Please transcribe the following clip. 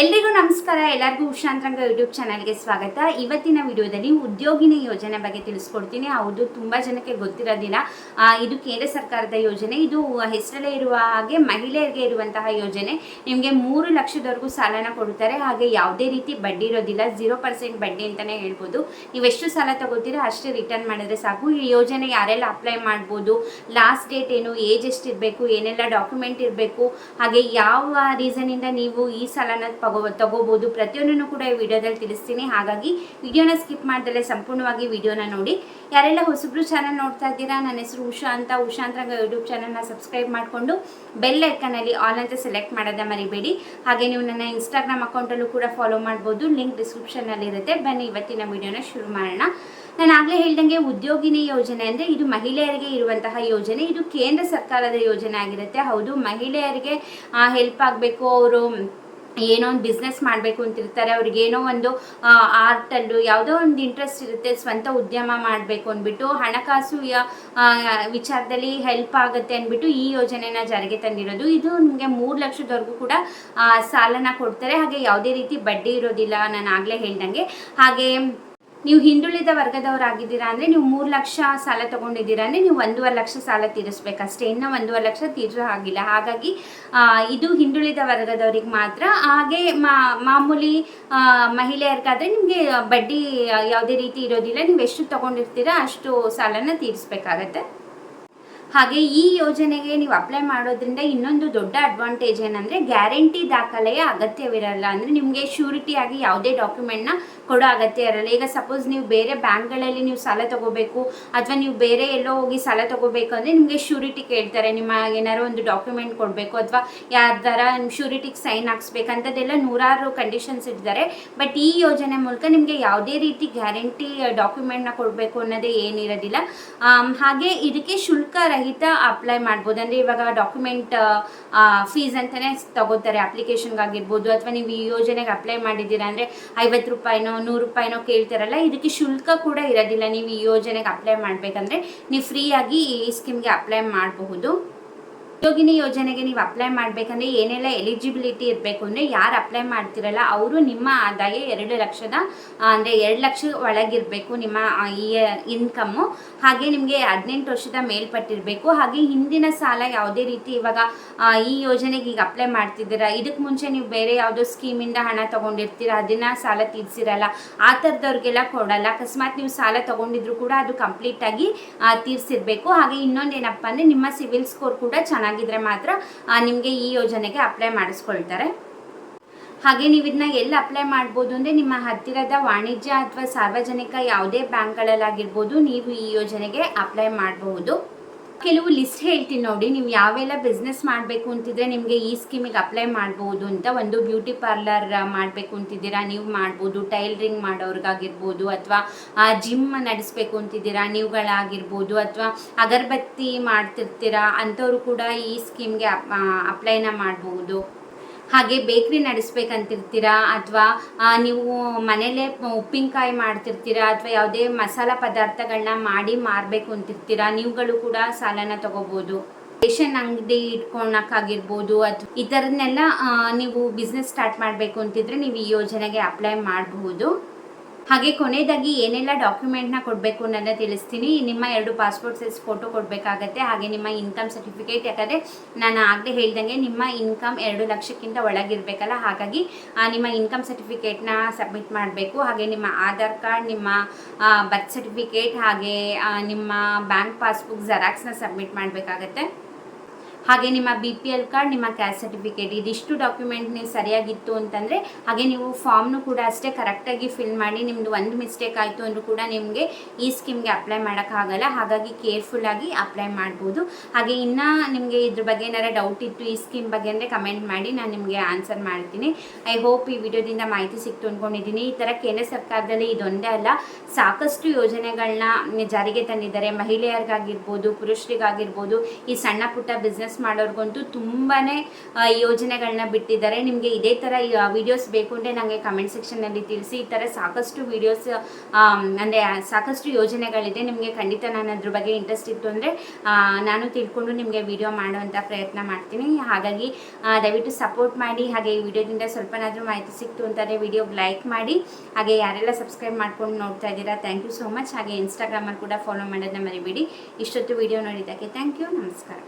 ಎಲ್ರಿಗೂ ನಮಸ್ಕಾರ, ಎಲ್ಲರಿಗೂ ಉಷಾಂತರಂಗ ಯೂಟ್ಯೂಬ್ ಚಾನಲ್ಗೆ ಸ್ವಾಗತ. ಇವತ್ತಿನ ವಿಡಿಯೋದಲ್ಲಿ ಉದ್ಯೋಗಿನಿ ಯೋಜನೆ ಬಗ್ಗೆ ತಿಳಿಸ್ಕೊಡ್ತೀನಿ. ಹೌದು, ತುಂಬ ಜನಕ್ಕೆ ಗೊತ್ತಿರೋದಿಲ್ಲ ಇದು ಕೇಂದ್ರ ಸರ್ಕಾರದ ಯೋಜನೆ. ಇದು ಹೆಸರಲ್ಲೇ ಇರುವ ಹಾಗೆ ಮಹಿಳೆಯರಿಗೆ ಇರುವಂತಹ ಯೋಜನೆ. ನಿಮಗೆ ಮೂರು ಲಕ್ಷದವರೆಗೂ ಸಾಲನ ಕೊಡ್ತಾರೆ ಹಾಗೆ ಯಾವುದೇ ರೀತಿ ಬಡ್ಡಿ ಇರೋದಿಲ್ಲ. ಜೀರೋ ಪರ್ಸೆಂಟ್ ಬಡ್ಡಿ ಅಂತಲೇ ಹೇಳ್ಬೋದು. ಎಷ್ಟು ಸಾಲ ತಗೋತೀರೋ ಅಷ್ಟೇ ರಿಟರ್ನ್ ಮಾಡಿದ್ರೆ ಸಾಕು. ಈ ಯೋಜನೆ ಯಾರೆಲ್ಲ ಅಪ್ಲೈ ಮಾಡ್ಬೋದು? ಲಾಸ್ಟ್ ಡೇಟ್ ಏನು? ಏಜ್ ಎಷ್ಟಿರಬೇಕು? ಏನೆಲ್ಲ ಡಾಕ್ಯುಮೆಂಟ್ ಇರಬೇಕು? ಹಾಗೆ ಯಾವ ರೀಸನಿಂದ ನೀವು ಈ ಸಾಲನ ತಗೋ ತಗೋಬೋದು. ಪ್ರತಿಯೊಂದನ್ನು ಕೂಡ ಈ ವಿಡಿಯೋದಲ್ಲಿ ತಿಳಿಸ್ತೀನಿ. ಹಾಗಾಗಿ ವಿಡಿಯೋನ ಸ್ಕಿಪ್ ಮಾಡ್ದಲ್ಲೇ ಸಂಪೂರ್ಣವಾಗಿ ವಿಡಿಯೋನ ನೋಡಿ. ಯಾರೆಲ್ಲ ಹೊಸಬ್ರು ಚಾನಲ್ ನೋಡ್ತಾ ಇದ್ದೀರಾ, ನನ್ನ ಹೆಸರು ಉಷಾ ಅಂತ. ಉಷಾ ಅಂತ ಯೂಟ್ಯೂಬ್ ಚಾನಲ್ನ ಸಬ್ಸ್ಕ್ರೈಬ್ ಮಾಡಿಕೊಂಡು ಬೆಲ್ ಐಕನಲ್ಲಿ ಆಲ್ ಅಂತ ಸೆಲೆಕ್ಟ್ ಮಾಡೋದ ಮರಿಬೇಡಿ. ಹಾಗೆ ನೀವು ನನ್ನ ಇನ್ಸ್ಟಾಗ್ರಾಮ್ ಅಕೌಂಟಲ್ಲೂ ಕೂಡ ಫಾಲೋ ಮಾಡ್ಬೋದು. ಲಿಂಕ್ ಡಿಸ್ಕ್ರಿಪ್ಷನ್ನಲ್ಲಿ ಇರುತ್ತೆ. ಬನ್ನಿ, ಇವತ್ತಿನ ವಿಡಿಯೋನ ಶುರು ಮಾಡೋಣ. ನಾನು ಆಗಲೇ ಹೇಳ್ದಂಗೆ ಉದ್ಯೋಗಿನಿ ಯೋಜನೆ ಅಂದರೆ ಇದು ಮಹಿಳೆಯರಿಗೆ ಇರುವಂತಹ ಯೋಜನೆ. ಇದು ಕೇಂದ್ರ ಸರ್ಕಾರದ ಯೋಜನೆ ಆಗಿರುತ್ತೆ. ಹೌದು, ಮಹಿಳೆಯರಿಗೆ ಹೆಲ್ಪ್ ಆಗಬೇಕು. ಅವರು ಏನೋ ಒಂದು ಬಿಸ್ನೆಸ್ ಮಾಡಬೇಕು ಅಂತಿರ್ತಾರೆ ಅವ್ರಿಗೆ ಏನೋ ಒಂದು ಆರ್ಟಲ್ಲೂ ಯಾವುದೋ ಒಂದು ಇಂಟ್ರೆಸ್ಟ್ ಇರುತ್ತೆ, ಸ್ವಂತ ಉದ್ಯಮ ಮಾಡಬೇಕು ಅಂದ್ಬಿಟ್ಟು, ಹಣಕಾಸು ವಿಚಾರದಲ್ಲಿ ಹೆಲ್ಪ್ ಆಗುತ್ತೆ ಅಂದ್ಬಿಟ್ಟು ಈ ಯೋಜನೆನ ಜಾರಿಗೆ ತಂದಿರೋದು. ಇದು ನಿಮಗೆ ಮೂರು ಲಕ್ಷದವರೆಗೂ ಕೂಡ ಸಾಲನ ಕೊಡ್ತಾರೆ. ಹಾಗೆ ಯಾವುದೇ ರೀತಿ ಬಡ್ಡಿ ಇರೋದಿಲ್ಲ, ನಾನು ಆಗಲೇ ಹೇಳ್ದಂಗೆ. ಹಾಗೆ ನೀವು ಹಿಂದುಳಿದ ವರ್ಗದವರಾಗಿದ್ದೀರಾ ಅಂದರೆ ನೀವು ಮೂರು ಲಕ್ಷ ಸಾಲ ತಗೊಂಡಿದ್ದೀರಾ ಅಂದರೆ ನೀವು ಒಂದೂವರೆ ಲಕ್ಷ ಸಾಲ ತೀರಿಸ್ಬೇಕಷ್ಟೇ. ಇನ್ನೂ ಒಂದೂವರೆ ಲಕ್ಷ ತೀರಿಸೋ ಆಗಿಲ್ಲ ಹಾಗಾಗಿ ಇದು ಹಿಂದುಳಿದ ವರ್ಗದವ್ರಿಗೆ ಮಾತ್ರ. ಹಾಗೆ ಮಾಮೂಲಿ ಮಹಿಳೆಯರಿಗಾದರೆ ನಿಮಗೆ ಬಡ್ಡಿ ಯಾವುದೇ ರೀತಿ ಇರೋದಿಲ್ಲ. ನೀವು ಎಷ್ಟು ತಗೊಂಡಿರ್ತೀರಾ ಅಷ್ಟು ಸಾಲನ ತೀರಿಸ್ಬೇಕಾಗತ್ತೆ. ಹಾಗೆ ಈ ಯೋಜನೆಗೆ ನೀವು ಅಪ್ಲೈ ಮಾಡೋದ್ರಿಂದ ಇನ್ನೊಂದು ದೊಡ್ಡ ಅಡ್ವಾಂಟೇಜ್ ಏನಂದರೆ ಗ್ಯಾರಂಟಿ ದಾಖಲೆಯ ಅಗತ್ಯವಿರಲ್ಲ. ಅಂದರೆ ನಿಮಗೆ ಶ್ಯೂರಿಟಿ ಆಗಿ ಯಾವುದೇ ಡಾಕ್ಯುಮೆಂಟ್ನ ಕೊಡೋ ಅಗತ್ಯ ಇರಲ್ಲ. ಈಗ ಸಪೋಸ್ ನೀವು ಬೇರೆ ಬ್ಯಾಂಕ್ಗಳಲ್ಲಿ ನೀವು ಸಾಲ ತಗೋಬೇಕು, ಅಥವಾ ನೀವು ಬೇರೆ ಎಲ್ಲೋ ಹೋಗಿ ಸಾಲ ತಗೋಬೇಕು ಅಂದರೆ ನಿಮಗೆ ಶ್ಯೂರಿಟಿ ಕೇಳ್ತಾರೆ. ನಿಮ್ಮ ಏನಾರೋ ಒಂದು ಡಾಕ್ಯುಮೆಂಟ್ ಕೊಡಬೇಕು, ಅಥವಾ ಯಾವ್ದಾರ ಶ್ಯೂರಿಟಿಗೆ ಸೈನ್ ಹಾಕ್ಸ್ಬೇಕಂಥದ್ದೆಲ್ಲ ನೂರಾರು ಕಂಡೀಷನ್ಸ್ ಇಟ್ಟಿದ್ದಾರೆ. ಬಟ್ ಈ ಯೋಜನೆ ಮೂಲಕ ನಿಮಗೆ ಯಾವುದೇ ರೀತಿ ಗ್ಯಾರಂಟಿ ಡಾಕ್ಯುಮೆಂಟ್ನ ಕೊಡಬೇಕು ಅನ್ನೋದೇ ಏನಿರೋದಿಲ್ಲ. ಹಾಗೆ ಇದಕ್ಕೆ ಶುಲ್ಕ ಅಪ್ಲೈ ಮಾಡ್ಬೋದು. ಅಂದರೆ ಇವಾಗ ಡಾಕ್ಯುಮೆಂಟ್ ಫೀಸ್ ಅಂತಲೇ ತಗೋತಾರೆ ಅಪ್ಲಿಕೇಶನ್ಗಾಗಿರ್ಬೋದು ಅಥವಾ ನೀವು ಈ ಯೋಜನೆಗೆ ಅಪ್ಲೈ ಮಾಡಿದ್ದೀರಾ ಅಂದರೆ ಐವತ್ತು ರೂಪಾಯಿನೋ, ನೂರು ರೂಪಾಯಿನೋ ಕೇಳ್ತಾರಲ್ಲ, ಇದಕ್ಕೆ ಶುಲ್ಕ ಕೂಡ ಇರೋದಿಲ್ಲ. ನೀವು ಈ ಯೋಜನೆಗೆ ಅಪ್ಲೈ ಮಾಡಬೇಕಂದ್ರೆ ನೀವು ಫ್ರೀಯಾಗಿ ಈ ಸ್ಕೀಮ್ಗೆ ಅಪ್ಲೈ ಮಾಡಬಹುದು. ಉದ್ಯೋಗಿನಿ ಯೋಜನೆಗೆ ನೀವು ಅಪ್ಲೈ ಮಾಡಬೇಕಂದ್ರೆ ಏನೆಲ್ಲ ಎಲಿಜಿಬಿಲಿಟಿ ಇರಬೇಕು ಅಂದರೆ ಯಾರು ಅಪ್ಲೈ ಮಾಡ್ತಿರಲ್ಲ, ಅವರು ನಿಮ್ಮ ಆದಾಯ ಎರಡು ಲಕ್ಷದ ಅಂದರೆ ಎರಡು ಲಕ್ಷ ಒಳಗಿರಬೇಕು ನಿಮ್ಮ ಈ ಇನ್ಕಮ್ಮು ಹಾಗೆ ನಿಮಗೆ ಹದಿನೆಂಟು ವರ್ಷದ ಮೇಲ್ಪಟ್ಟಿರಬೇಕು. ಹಾಗೆ ಹಿಂದಿನ ಸಾಲ ಯಾವುದೇ ರೀತಿ ಇವಾಗ ಈ ಯೋಜನೆಗೆ ಈಗ ಅಪ್ಲೈ ಮಾಡ್ತಿದ್ದೀರಾ? ಇದಕ್ಕೆ ಮುಂಚೆ ನೀವು ಬೇರೆ ಯಾವುದೋ ಸ್ಕೀಮಿಂದ ಹಣ ತೊಗೊಂಡಿರ್ತೀರ? ಅದನ್ನು ಸಾಲ ತೀರಿಸಿರಲ್ಲ. ಆ ಥರದವ್ರಿಗೆಲ್ಲ ಕೊಡಲ್ಲ. ಅಕಸ್ಮಾತ್ ನೀವು ಸಾಲ ತೊಗೊಂಡಿದ್ರು ಕೂಡ ಅದು ಕಂಪ್ಲೀಟಾಗಿ ತೀರಿಸಿರ್ಬೇಕು. ಹಾಗೆ ಇನ್ನೊಂದೇನಪ್ಪ ಅಂದ್ರೆ ನಿಮ್ಮ ಸಿವಿಲ್ ಸ್ಕೋರ್ ಕೂಡ ಚೆನ್ನಾಗಿದ್ರೆ ಮಾತ್ರ ನಿಮಗೆ ಈ ಯೋಜನೆಗೆ ಅಪ್ಲೈ ಮಾಡಿಸ್ಕೊಳ್ತಾರೆ. ಹಾಗೆ ನೀವು ಇದನ್ನ ಎಲ್ಲಿ ಅಪ್ಲೈ ಮಾಡ್ಬೋದು ಅಂದರೆ ನಿಮ್ಮ ಹತ್ತಿರದ ವಾಣಿಜ್ಯ ಅಥವಾ ಸಾರ್ವಜನಿಕ ಯಾವುದೇ ಬ್ಯಾಂಕ್ಗಳಲ್ಲಾಗಿರ್ಬೋದು, ನೀವು ಈ ಯೋಜನೆಗೆ ಅಪ್ಲೈ ಮಾಡಬಹುದು. ಕೆಲವು ಲಿಸ್ಟ್ ಹೇಳ್ತೀನಿ ನೋಡಿ. ನೀವು ಯಾವೆಲ್ಲ ಬಿಸ್ನೆಸ್ ಮಾಡಬೇಕು ಅಂತಿದ್ರೆ ನಿಮಗೆ ಈ ಸ್ಕೀಮಿಗೆ ಅಪ್ಲೈ ಮಾಡ್ಬೋದು ಅಂತ ಒಂದು ಬ್ಯೂಟಿ ಪಾರ್ಲರ್ ಮಾಡಬೇಕು ಅಂತಿದ್ದೀರಾ? ನೀವು ಮಾಡ್ಬೋದು. ಟೈಲರಿಂಗ್ ಮಾಡೋರ್ಗಾಗಿರ್ಬೋದು ಅಥವಾ ಜಿಮ್ ನಡೆಸಬೇಕು ಅಂತಿದ್ದೀರಾ? ನೀವುಗಳಾಗಿರ್ಬೋದು ಅಥವಾ, ಅಗರಬತ್ತಿ ಮಾಡ್ತಿರ್ತೀರಾ? ಅಂಥವ್ರು ಕೂಡ ಈ ಸ್ಕೀಮ್ಗೆ ಅಪ್ಲೈನ ಮಾಡಬಹುದು ಹಾಗೆ ಬೇಕ್ರಿ ನಡೆಸ್ಬೇಕಂತಿರ್ತೀರಾ? ಅಥವಾ ನೀವು ಮನೇಲೇ ಉಪ್ಪಿನಕಾಯಿ ಮಾಡ್ತಿರ್ತೀರಾ? ಅಥವಾ ಯಾವುದೇ ಮಸಾಲ ಪದಾರ್ಥಗಳನ್ನ ಮಾಡಿ ಮಾರಬೇಕು ಅಂತಿರ್ತೀರಾ? ನೀವುಗಳು ಕೂಡ ಸಾಲನ ತಗೋಬೋದು. ರೇಷನ್ ಅಂಗಡಿ ಇಟ್ಕೊಳಕ್ಕಾಗಿರ್ಬೋದು ಅಥವಾ ಈ ಥರದ್ನೆಲ್ಲ ನೀವು ಬಿಸ್ನೆಸ್ ಸ್ಟಾರ್ಟ್ ಮಾಡಬೇಕು ಅಂತಿದ್ರೆ ನೀವು ಈ ಯೋಜನೆಗೆ ಅಪ್ಲೈ ಮಾಡಬಹುದು ಹಾಗೆ ಕೊನೆಯದಾಗಿ ಏನೆಲ್ಲ ಡಾಕ್ಯುಮೆಂಟ್ನ ಕೊಡಬೇಕು ಅನ್ನೋದನ್ನ ತಿಳಿಸ್ತೀನಿ. ನಿಮ್ಮ ಎರಡು ಪಾಸ್ಪೋರ್ಟ್ ಸೈಜ್ ಫೋಟೋ ಕೊಡಬೇಕಾಗತ್ತೆ, ಹಾಗೆ ನಿಮ್ಮ ಇನ್ಕಮ್ ಸರ್ಟಿಫಿಕೇಟ್. ಯಾಕಂದರೆ ನಾನು ಆಗಲೇ ಹೇಳ್ದಂಗೆ ನಿಮ್ಮ ಇನ್ಕಮ್ ಎರಡು ಲಕ್ಷಕ್ಕಿಂತ ಒಳಗಿರಬೇಕಲ್ಲ, ಹಾಗಾಗಿ ನಿಮ್ಮ ಇನ್ಕಮ್ ಸರ್ಟಿಫಿಕೇಟ್ನ ಸಬ್ಮಿಟ್ ಮಾಡಬೇಕು. ಹಾಗೆ ನಿಮ್ಮ ಆಧಾರ್ ಕಾರ್ಡ್, ನಿಮ್ಮ ಬರ್ತ್ ಸರ್ಟಿಫಿಕೇಟ್, ಹಾಗೆ ನಿಮ್ಮ ಬ್ಯಾಂಕ್ ಪಾಸ್ಬುಕ್, ಜೆರಾಕ್ಸ್ನ ಸಬ್ಮಿಟ್ ಮಾಡಬೇಕಾಗತ್ತೆ. ಹಾಗೆ ನಿಮ್ಮ ಬಿ ಪಿ ಎಲ್ ಕಾರ್ಡ್ ನಿಮ್ಮ ಕ್ಯಾಸ್ಟ್ ಸರ್ಟಿಫಿಕೇಟ್ ಇದಿಷ್ಟು ಡಾಕ್ಯುಮೆಂಟ್ ನೀವು ಸರಿಯಾಗಿತ್ತು ಅಂತಂದರೆ, ಹಾಗೆ ನೀವು ಫಾರ್ಮ್ನು ಕೂಡ ಅಷ್ಟೇ ಕರೆಕ್ಟಾಗಿ ಫಿಲ್ ಮಾಡಿ ನಿಮ್ಮದು ಒಂದು ಮಿಸ್ಟೇಕ್ ಆಯಿತು ಅಂದರೂ ಕೂಡ ನಿಮಗೆ ಈ ಸ್ಕೀಮ್ಗೆ ಅಪ್ಲೈ ಮಾಡೋಕ್ಕಾಗಲ್ಲ ಹಾಗಾಗಿ ಕೇರ್ಫುಲ್ಲಾಗಿ ಅಪ್ಲೈ ಮಾಡ್ಬೋದು. ಹಾಗೆ ಇನ್ನೂ ನಿಮಗೆ ಇದ್ರ ಬಗ್ಗೆ ಏನಾರ ಡೌಟ್ ಇತ್ತು ಈ ಸ್ಕೀಮ್ ಬಗ್ಗೆ ಅಂದರೆ ಕಮೆಂಟ್ ಮಾಡಿ, ನಾನು ನಿಮಗೆ ಆನ್ಸರ್ ಮಾಡ್ತೀನಿ. ಐ ಹೋಪ್ ಈ ವಿಡಿಯೋದಿಂದ ಮಾಹಿತಿ ಸಿಕ್ತು ಅಂದ್ಕೊಂಡಿದ್ದೀನಿ ಈ ಥರ ಕೇಂದ್ರ ಸರ್ಕಾರದಲ್ಲಿ ಇದೊಂದೇ ಅಲ್ಲ, ಸಾಕಷ್ಟು ಯೋಜನೆಗಳನ್ನ ಜಾರಿಗೆ ತಂದಿದ್ದಾರೆ. ಮಹಿಳೆಯರಿಗಾಗಿರ್ಬೋದು, ಪುರುಷರಿಗಾಗಿರ್ಬೋದು, ಈ ಸಣ್ಣ ಪುಟ್ಟ ಬಿಸ್ನೆಸ್ ಬಿಸ್ನೆಸ್ ಮಾಡೋರ್ಗಂತೂ ತುಂಬಾ ಯೋಜನೆಗಳನ್ನ ಬಿಟ್ಟಿದ್ದಾರೆ. ನಿಮಗೆ ಇದೇ ಥರ ವಿಡಿಯೋಸ್ ಬೇಕು ಅಂದರೆ ನನಗೆ ಕಮೆಂಟ್ ಸೆಕ್ಷನ್ನಲ್ಲಿ ತಿಳಿಸಿ. ಈ ಥರ ಸಾಕಷ್ಟು ವಿಡಿಯೋಸ್ ಅಂದರೆ ಸಾಕಷ್ಟು ಯೋಜನೆಗಳಿದೆ. ನಿಮಗೆ ಖಂಡಿತ ನಾನು ಅದ್ರ ಬಗ್ಗೆ ಇಂಟ್ರೆಸ್ಟ್ ಇತ್ತು ಅಂದರೆ ನಾನು ತಿಳ್ಕೊಂಡು ನಿಮಗೆ ವಿಡಿಯೋ ಮಾಡುವಂಥ ಪ್ರಯತ್ನ ಮಾಡ್ತೀನಿ. ಹಾಗಾಗಿ ದಯವಿಟ್ಟು ಸಪೋರ್ಟ್ ಮಾಡಿ. ಹಾಗೆ ಈ ವಿಡಿಯೋದಿಂದ ಸ್ವಲ್ಪನಾದರೂ ಮಾಹಿತಿ ಸಿಕ್ತು ಅಂತಾರೆ ವಿಡಿಯೋಗೆ ಲೈಕ್ ಮಾಡಿ. ಹಾಗೆ ಯಾರೆಲ್ಲ ಸಬ್ಸ್ಕ್ರೈಬ್ ಮಾಡ್ಕೊಂಡು ನೋಡ್ತಾ ಇದ್ದೀರಾ ಥ್ಯಾಂಕ್ ಯು ಸೋ ಮಚ್ ಹಾಗೆ ಇನ್ಸ್ಟಾಗ್ರಾಮಲ್ಲಿ ಕೂಡ ಫಾಲೋ ಮಾಡೋದನ್ನ ಮರಿಬೇಡಿ. ಇಷ್ಟೊತ್ತು ವಿಡಿಯೋ ನೋಡಿದ್ದಕ್ಕೆ ಥ್ಯಾಂಕ್ ಯು ನಮಸ್ಕಾರ.